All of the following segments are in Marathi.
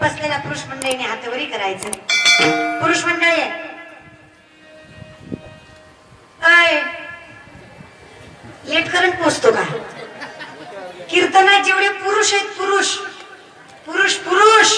बसलेल्या पुरुष मंडळीने हातवरी करायचं. पुरुष मंडळी लेट करून पोचतो का? कीर्तनात जेवढे पुरुष आहेत पुरुष पुरुष पुरुष.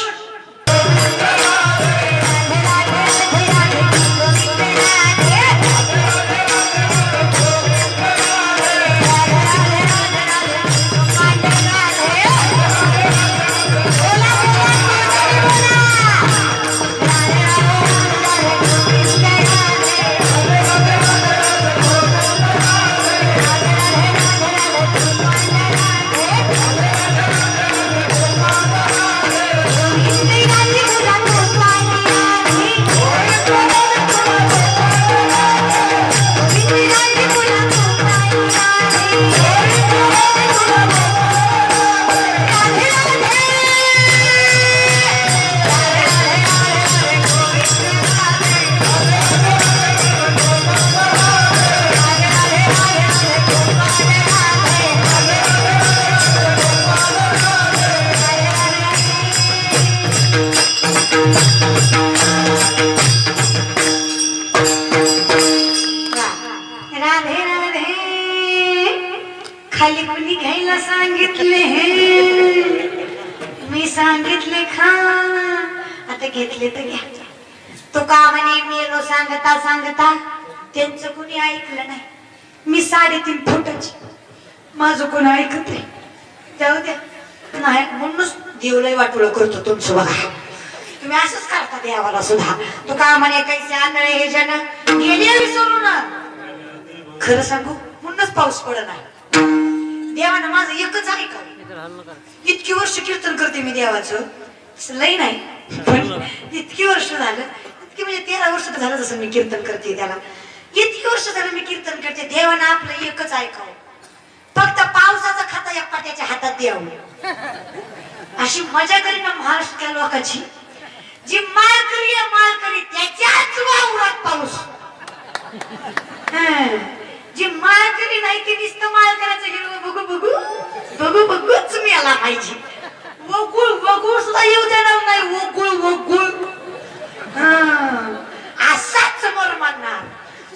खाली कुणी घ्यायला सांगितले मी सांगितले खा. आता घेतले तर घ्या. तो का म्हणे मेलो सांगता सांगता. त्यांचं कुणी ऐकलं नाही. मी साडेतीन फुटाची. माझं कोण ऐकत नाही. जाऊ द्या. नाही म्हणूनच देवलय वाटोळ करतो तुमचं बघा. तुम्ही असंच करता देवाला सुद्धा. तो का म्हणे कैसे आंधळे हे जन. गेले विसरून खरं सांगू म्हणूनच पाऊस पडत नाही. देवानं माझं एकच ऐकावं इतकी वर्ष कीर्तन करते मी देवाचं. लई नाही. पण इतकी वर्ष झालं. इतकी म्हणजे तेरा वर्ष झालं जसं मी कीर्तन करते त्याला. इतकी वर्ष झालं मी कीर्तन करते. देवानं आपलं एकच ऐकावं हो? फक्त पावसाचा खाता या पाट्याच्या हातात द्यावं. अशी मजा करी ना महाराष्ट्रातल्या लोकांची. जी माळकरी आहे माळकरी त्याच्याच वावर पाऊस हं. जी माळकरी नाही ती नुसतं माळकऱ्याचं हिरवं बघू बघू बघू बघूच मी आला पाहिजे वगुळ वगुळ सुद्धा येऊ देणार नाही वगुळ वगुळ हं. असाच मर मानणार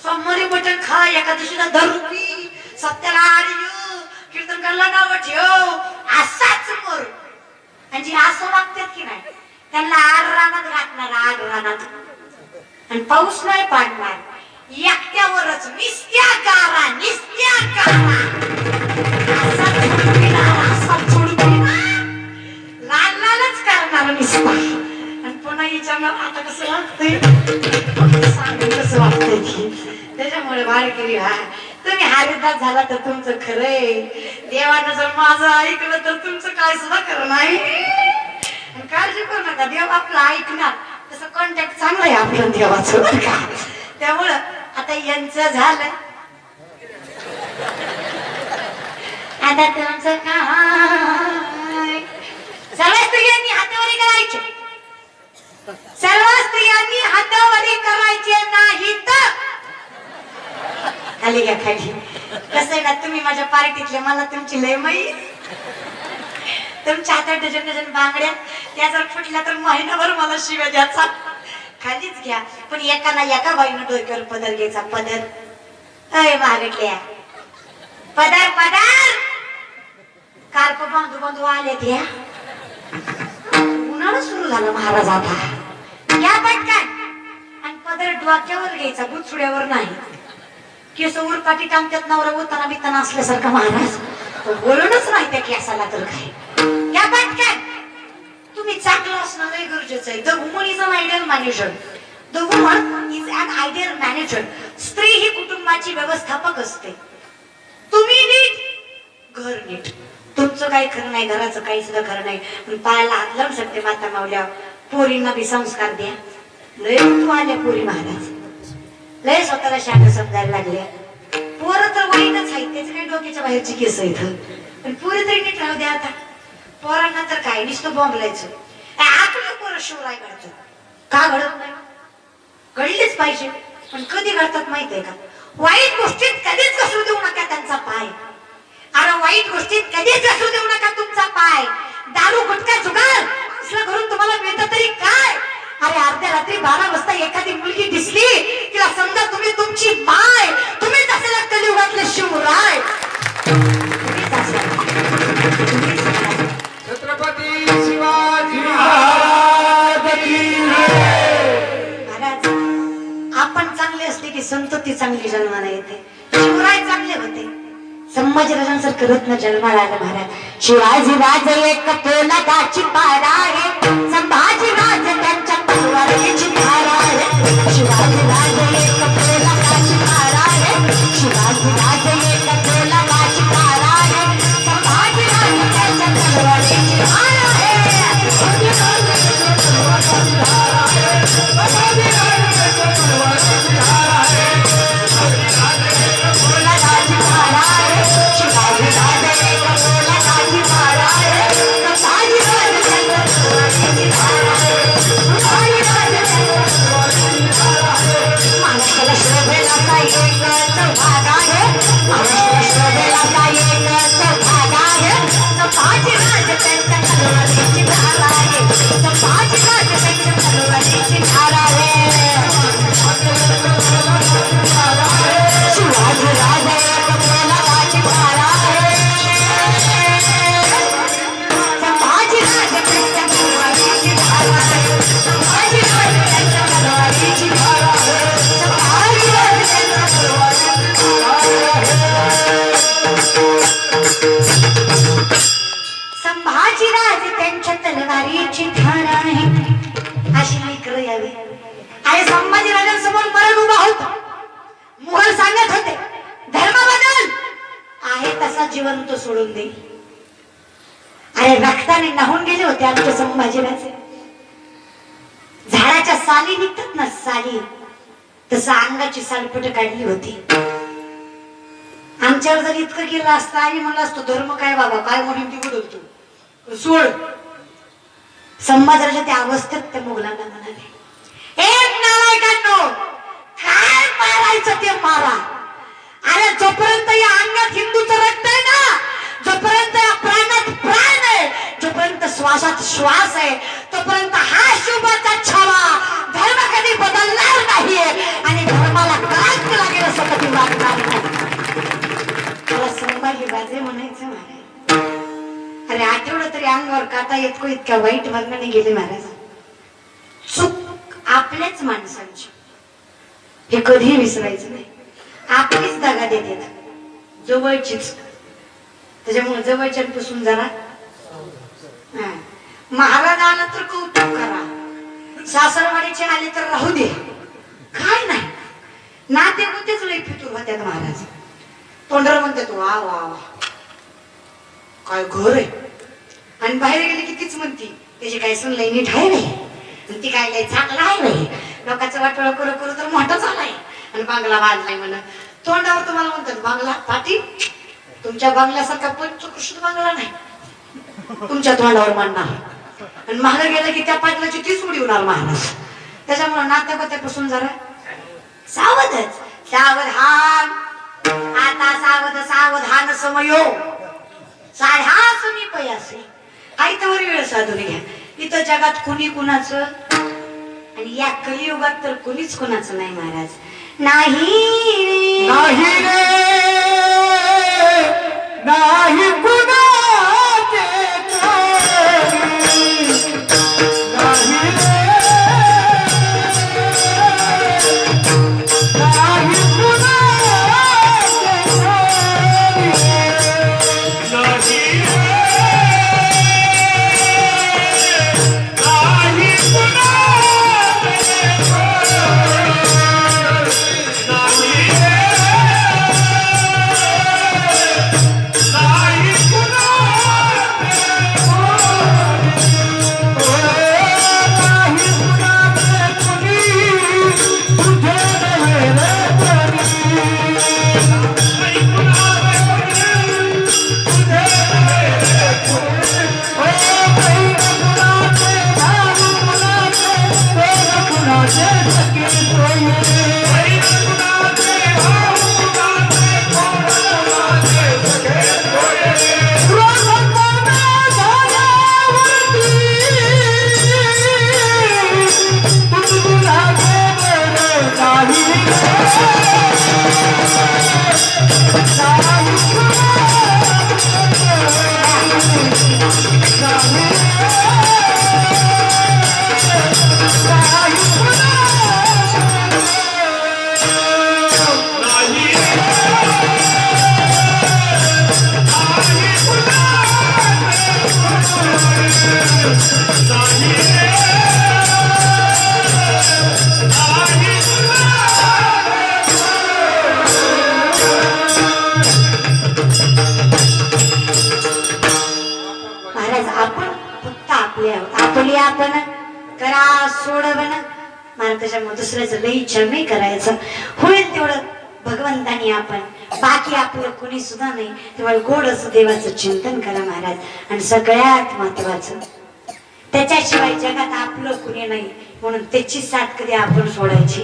सोमवारी मटण खा एका दिवशीला दारू पी सत्याला आड येऊ कीर्तन करायला नाव ठेव असाच मर आणि जी असं वागतात की नाही त्यांना आड रानात घातणार आड रानात आणि पाऊस नाही पाडणार. एकट्यावरच निस्त्या गारा निस्त्या गारा. असा असा लाल लालच करणार निस्ता. आणि पुन्हा आता कसं वाटतंय सांगून कसं वाटतंय की? त्याच्यामुळे बाळगिरी हा. तुम्ही हरिदास झाला तर तुमचं खरंय. देवानं जर माझं ऐकलं तर तुमचं काय सुद्धा खरं नाही. आणि काळजी करू नका. देव आपलं ऐकणार. तसं कॉन्टॅक्ट चांगलं आहे आपलं देवाचं बरं का? त्यामुळं आता यांचं झालं आता तुमचं काय? सर्व स्त्रियांनी हातावरी करायचे. सर्व स्त्रियांनी हातावरी करायचे नाही तर खाली घ्या खाली. कसं आहे ना तुम्ही माझ्या पार्टीतले मला तुमची लय माहिती. तुमच्या हातात डझन डझन बांगड्या. त्या जर फुटल्या तर महिनाभर मला शिव्या द्याचा खालीच घ्या. पण एका ना एका बाईनं डोक्यावर पदर घ्यायचा. पदर. अय महागटल्या पदर पदर! कार्प बांधू बांधू आले त्या. उन्हाळा सुरू झालं महाराज आता. या पटकन. आणि पदर डोक्यावर घ्यायचा बुचुड्यावर नाही. केस उरपाटी टांगत्यात नवरा होताना बिताना असल्यासारखा महाराज. बोलूनच नाही की केसाला तर काय? घ्या पटकन तुम्ही चांगलं असणं लय गरजेचं आहे. The woman is an ideal manager the woman is an ideal manager स्त्री ही कुटुंबाची व्यवस्थापक असते. तुम्ही नीट घर नीट. तुमचं काही खरं नाही घराचं काही सुद्धा खरं नाही. पायाला हात लावून शकते माता मावल्या पोरींना बी संस्कार द्या. लय तू आल्या पोरी महाराज. लय स्वतःला शाखा समजायला लागल्या. पोरं तर वाईनच आहे त्याचे काही डोक्याच्या बाहेरची केस आहेत पण पुरी तरी नीट राहू द्या आता. पोरांना तर काय? नुसतं बोंबलायचं. आपलं पोरं शिवराय घडतो का घडत नाही? घडलीच पाहिजे. पण कधी घडतात माहीत आहे का? वाईट गोष्टीत कधीच घसरू देऊ नका त्यांचा पाय. अरे वाईट गोष्टीत कधीच घसरू देऊ नका तुमचा पाय. दारू गुटखा जुगार. असलं करून तुम्हाला मिळतं तरी काय? अरे अर्ध्या रात्री बारा वाजता एखादी मुलगी दिसली तिला समजा तुम्ही तुमची माय की संतती चांगली जन्माला येते. शिवराय चांगले होते. संभाजीराजांसारखं रत्न जन्माला आलं महाराज. शिवाजी राज एक पोलादाची पारा आहे? संभाजी राज त्यांच्या आहे. शिवाजी राज जिवंत सोडून दे. अरे रक्ताने नाहून गेले होते आमच्या संभाजीराजे. झाडाच्या साली निघतात ना साली तसं अंगाची सालपट काढली होती. आमच्यावर जर इतकं केलं असतं आणि म्हणलं असतो धर्म काय बाबा काय म्हणून ती? होतो सोड. संभाजीराजा त्या अवस्थेत त्या मुघलांना म्हणाले एक नालायकांनो काय मारायचं ते मारा? अरे जोपर्यंत या अंगात हिंदूचं रक्त आहे ना जोपर्यंत या प्राणात प्राण आहे जोपर्यंत श्वासात श्वास आहे तोपर्यंत हा शुभाचा छावा धर्म कधी बदलणार नाहीये आणि धर्माला कांत लागेल असं कधी वागणार मला संभाजी बाजे म्हणायचं महाराज. अरे आठवडं तरी अंगावर काता येतको इतक्या वाईट मार्गाने गेले महाराज. चूक आपल्याच माणसांची. हे कधीही विसरायचं आपलीच देते ना जवळचीच. त्याच्यामुळे जवळच्यापासून जरा हा. महाराज आला तर कौतुक करा. सासरवाडीचे आले तर राहू दे. काय नाही. नाते होतेच लय फितूर होत्यात महाराज. तोंडर म्हणतात वा वा वा. काय घर आहे. आणि बाहेर गेले की तीच म्हणती त्याची काय सुन नीट आहे नाही ती काय काय चांगला आहे नाही लोकांचं वाटोळ करू करू तर मोठा झालाय. आणि बांगला बांधलाय म्हणा तोंडावर तुम्हाला म्हणतात बांगला पाटी? तुमच्या बांगल्यासारखा पंचकृष्ण बांगला नाही. तुमच्या तोंडावर मांडणार आणि महाग गेलं की त्या पाटलाची तीच उडी होणार महाराज. त्याच्यामुळे नात्या पासून जरा सावधच. सावधान आता सावध सावधान समयो. साध्या सुनी पयासे. आयतवर वेळ साधून घ्या. इथं जगात कुणी कुणाचं? आणि या कलियुगात तर कुणीच कुणाचं नाही महाराज. नाही रे. नाही रे. नाही Yeah. आपले आहोत आपली आपण करा सोडवण. मला त्याच्यामुळे दुसऱ्याचं लई इच्छा नाही करायचं. होईल तेवढं भगवंतानी आपण. बाकी आपलं कोणी सुद्धा नाही. तेव्हा गोड असं देवाचं चिंतन करा महाराज. आणि सगळ्यात महत्वाचं त्याच्याशिवाय जगात आपलं कुणी नाही. म्हणून त्याची साथ कधी आपण सोडायची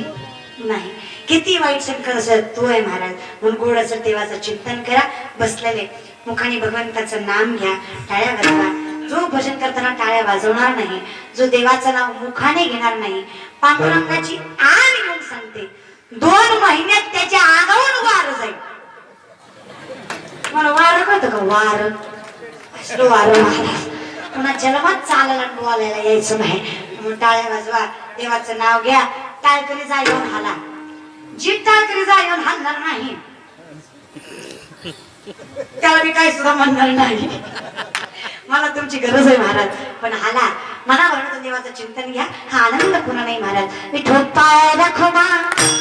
नाही. किती वाईट संकट असं तो आहे महाराज. म्हणून गोड असं देवाचं चिंतन करा. बसलेले मुखाने भगवंताचं नाम घ्या. टाळ्या वाजवा जो भजन करताना टाळ्या वाजवणार नाही जो देवाचं नाव मुखाने घेणार नाही पांडुरंगाची आण घेऊन सांगते. दोन महिन्यात त्याच्या आगावून वार जाईल. मला वार कळतं का? वार. असलं वार? महाराज पुन्हा जन्मात चालायला बोलायला यायचं नाही. म्हणून टाळ्या वाजवा. देवाचं नाव घ्या. टाळकरी जा येऊन हाला. जी टाळकरी जा येऊन हालणार नाही. त्याला मी काही सुद्धा म्हणणार नाही. मला तुमची गरज आहे महाराज. पण आला. मना म्हणून देवाचं चिंतन घ्या. हा आनंद पुन्हा नाही महाराज. मी. ठोपाय दाखवा टाळ